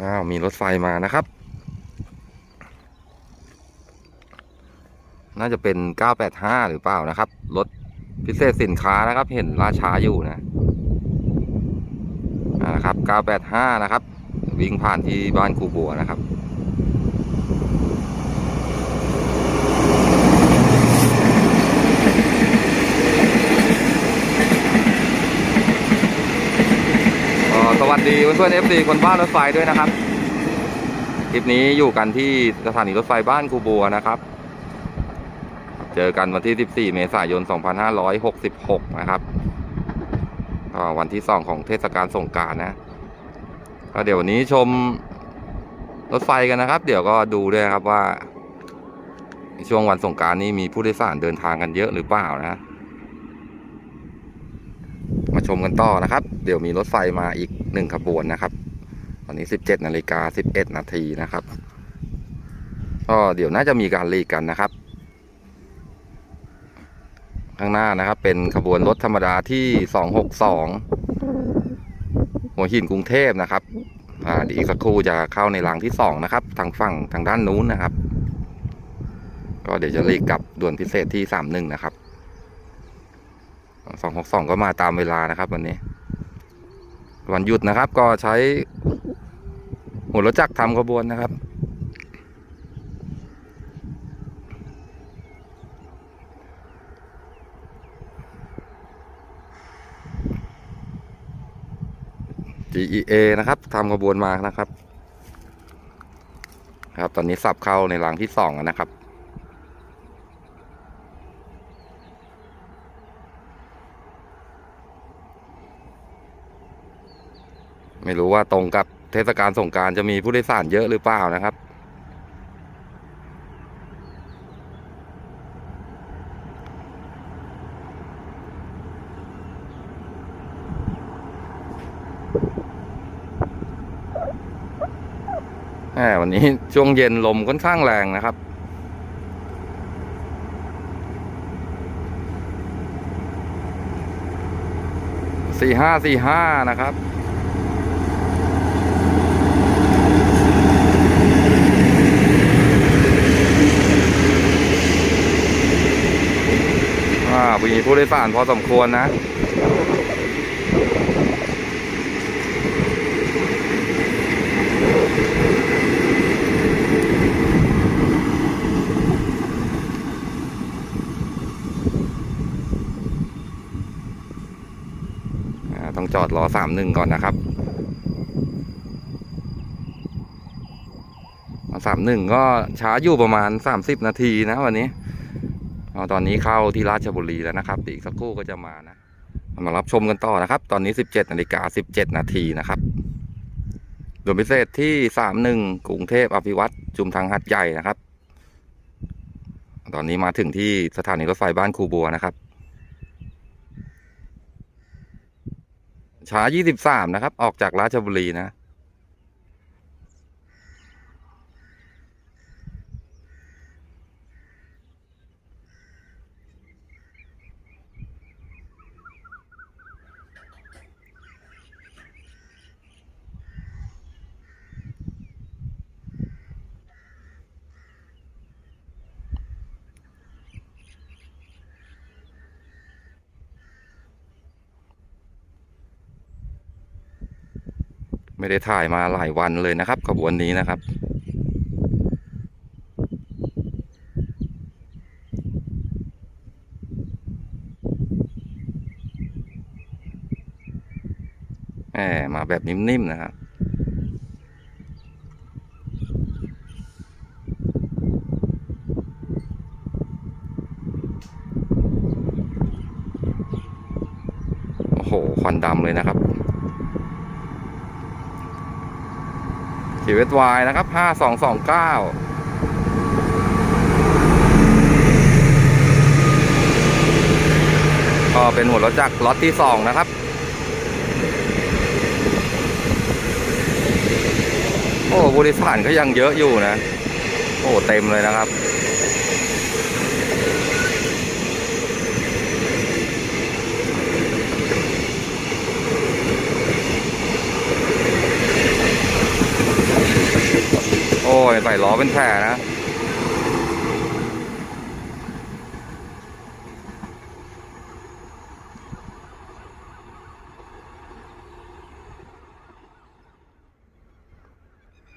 อ้าวมีรถไฟมานะครับ น่าจะเป็น 985 หรือเปล่านะครับ รถพิเศษสินค้านะครับ เห็นราช้าอยู่นะนะครับ 985 นะครับ วิ่งผ่านที่บ้านครูบัวนะครับ ก็ส วัสดีเพื่อนๆ FC คนบ้านรถไฟด้วยนะครับ คลิปนี้อยู่กันที่สถานีรถไฟบ้านคูบัวนะครับ เจอกันวันที่ 14 เมษายน 2566 นะครับก็วันที่ 2 ของเทศกาลสงการนะก็เดี๋ยววันนี้ชมรถไฟกันนะครับ เดี๋ยวก็ดูด้วยครับว่า ช่วงวันสงการนี้มีผู้โดยสารเดินทางกันเยอะหรือเปล่านะ ชมกันต่อนะครับ เดี๋ยวมีรถไฟมาอีกหนึ่งขบวนนะครับ ตอนนี้ 17นาฬิกา11นาทีนะครับก็เดี๋ยวน่าจะมีการรีกันนะครับ ข้างหน้านะครับ เป็นขบวนรถธรรมดาที่ 262 หัวหินกรุงเทพนะครับอ่าเดี๋ยวอีกสักครู่จะเข้าในรางที่2นะครับ ทางฝั่งทางด้านนู้นนะครับ ก็เดี๋ยวจะรีกลับด่วนพิเศษที่31นะครับ สองหกสองก็มาตามเวลานะครับ วันนี้ วันหยุดนะครับ ก็ใช้หัวรถจักรทำขบวนนะครับ GEA นะครับทำขบวนมานะครับ ครับ ตอนนี้สับเข้าในรางที่สองนะครับ ไม่รู้ว่าตรงกับเทศกาลสงการจะมีผู้โดยสารเยอะหรือเปล่านะครับแหมวันนี้ช่วงเย็นลมค่อนข้างแรงนะครับสี่ห้าสี่ห้านะครับ อ่ามี ผู้โดยสารพอสมควรนะต้องจอดรอสามหนึ่งก่อนนะครับสามหนึ่งก็ช้าอยู่ประมาณสามสิบนาทีนะวันนี้ ตอนนี้เข้าที่ราชบุรีแล้วนะครับอีกสักครู่ก็จะมานะมารับชมกันต่อนะครับ ตอนนี้สิบเจ็ดนาฬิกาสิบเจ็ดนาทีนะครับด่วนพิเศษที่สามหนึ่งกรุงเทพอภิวัตรจุมทางหัดใหญ่นะครับ ตอนนี้มาถึงที่สถานีรถไฟบ้านครูบัวนะครับช้า23นะครับ ออกจากราชบุรีนะ ไม่ได้ถ่ายมาหลายวันเลยนะครับขบวนนี้นะครับ แหมมาแบบนิ่มๆนะครับโอ้โหควันดำเลยนะครับ ชีวิตวายนะครับห้าสองสองเก้าก็เป็นหัวรถจักรล็อตที่สองนะครับโอ้บริษัทก็ยังเยอะอยู่นะ โอ้ เต็มเลยนะครับ โอ้ยใส่ล้อเป็นแผลนะ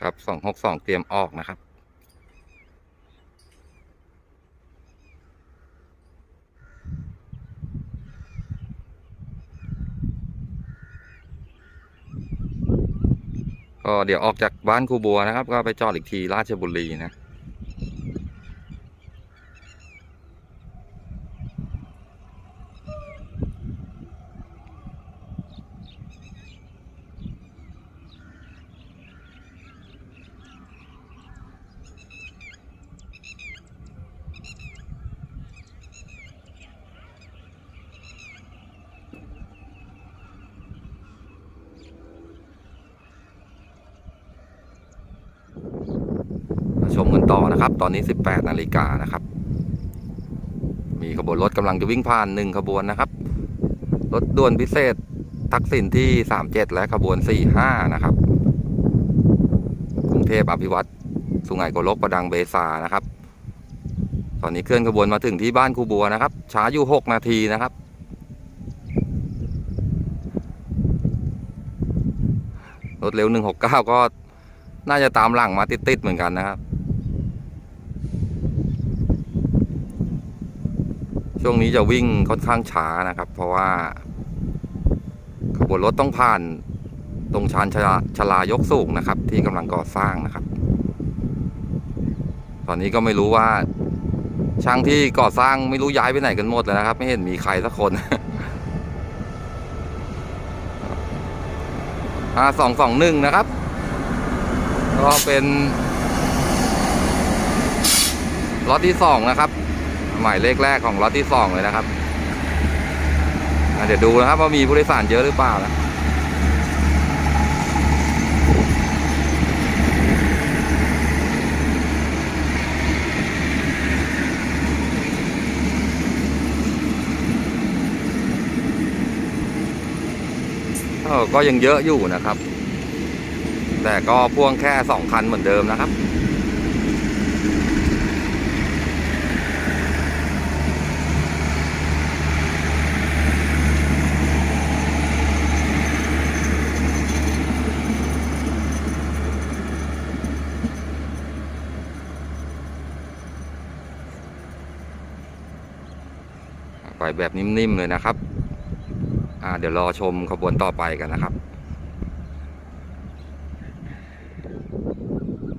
ครับสองหกสองเตรียมออกนะครับ ก็เดี๋ยวออกจากบ้านครูบัวนะครับ ก็ไปจอดอีกทีราชบุรีนะ มกันต่อนะครับ ตอนนี้ 18นาฬิกานะครับ มีขบวนรถกำลังจะวิ่งผ่านหนึ่งขบวนนะครับ รถด่วนพิเศษทักษิณที่ 37 และขบวน 45 นะครับ กรุงเทพอภิวัตรสุไหงโกลกประดังเบซานะครับ ตอนนี้เคลื่อนขบวนมาถึงที่บ้านครูบัวนะครับ ช้าอยู่ 6 นาทีนะครับรถเร็ว 169 ก็น่าจะตามหลังมาติดๆเหมือนกันนะครับ ช่วงนี้จะวิ่งค่อนข้างช้านะครับ เพราะว่าขบวนรถต้องผ่านตรงชานชลาชลายกสูงนะครับ ที่กำลังก่อสร้างนะครับ ตอนนี้ก็ไม่รู้ว่า ช่างที่ก่อสร้างไม่รู้ย้ายไปไหนกันหมดเลยนะครับ ไม่เห็นมีใครสักคนอ่าสองสองหนึ่งนะครับ ก็เป็นล็อตที่สองนะครับ หมายเลขแรกของล็อตที่สองเลยนะครับเดี๋ยวดูนะครับว่ามีผู้โดยสารเยอะหรือเปล่านะก็ยังเยอะอยู่นะครับ แต่ก็พ่วงแค่สองคันเหมือนเดิมนะครับ แบบนิ่มๆเลยนะครับ อ่าเดี๋ยวรอชมขบวนต่อไปกันนะครับ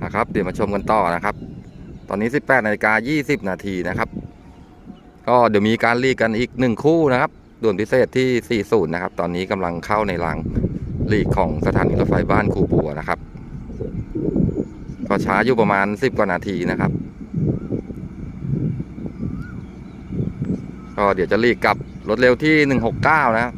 นะครับ เดี๋ยวมาชมกันต่อนะครับ ตอนนี้ 18นาฬิกา20 นาทีนะครับ ก็เดี๋ยวมีการลีกันอีกหนึ่งคู่นะครับด่วนพิเศษที่ 40 นะครับ ตอนนี้กำลังเข้าในรางลีกของสถานีรถไฟบ้านครูบัวนะครับ ก็ช้าอยู่ประมาณ 10 กว่านาทีนะครับ ก็เดี๋ยวจะรีบกลับรถเร็วที่ 169 นะครับ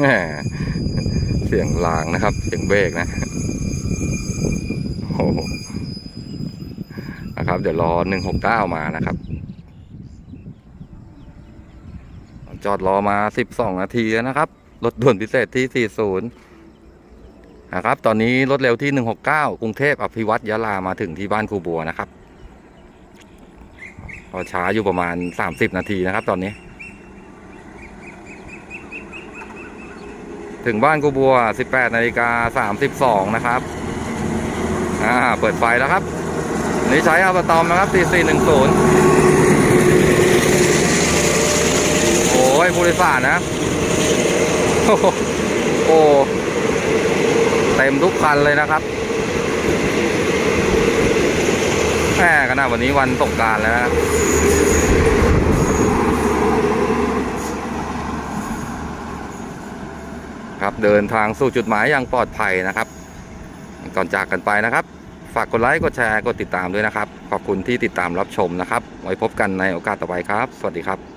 แหมเสียง ลางนะครับเสียงเบรกนะโอ้โหนะครับ เดี๋ยวรอหนึ่งหกเก้ามานะครับ จอดรอมาสิบสองนาทีแล้วนะครับ รถด่วนพิเศษที่สี่ศูนย์นะครับ ตอนนี้รถเร็วที่หนึ่งหกเก้ากรุงเทพอภิวัตยะลามาถึงที่บ้านครูบัวนะครับก็ช้าอยู่ประมาณสามสิบนาทีนะครับ ตอนนี้ ถึงบ้านกูบัว 18นาฬิกา32 นะครับ อ่า เปิดไฟแล้วครับ นี่ใช้อัลบตอมนะครับ 4410 โอ้ยผู้โดยสารนะ โอ้โหเต็มทุกคันเลยนะครับแหมขนาวันนี้วันสงการแล้วนะ ครับครับ เดินทางสู่จุดหมายอย่างปลอดภัยนะครับ ก่อนจากกันไปนะครับ ฝากกดไลค์ กดแชร์ กดติดตามด้วยนะครับ ขอบคุณที่ติดตามรับชมนะครับ ไว้พบกันในโอกาสต่อไปครับ สวัสดีครับ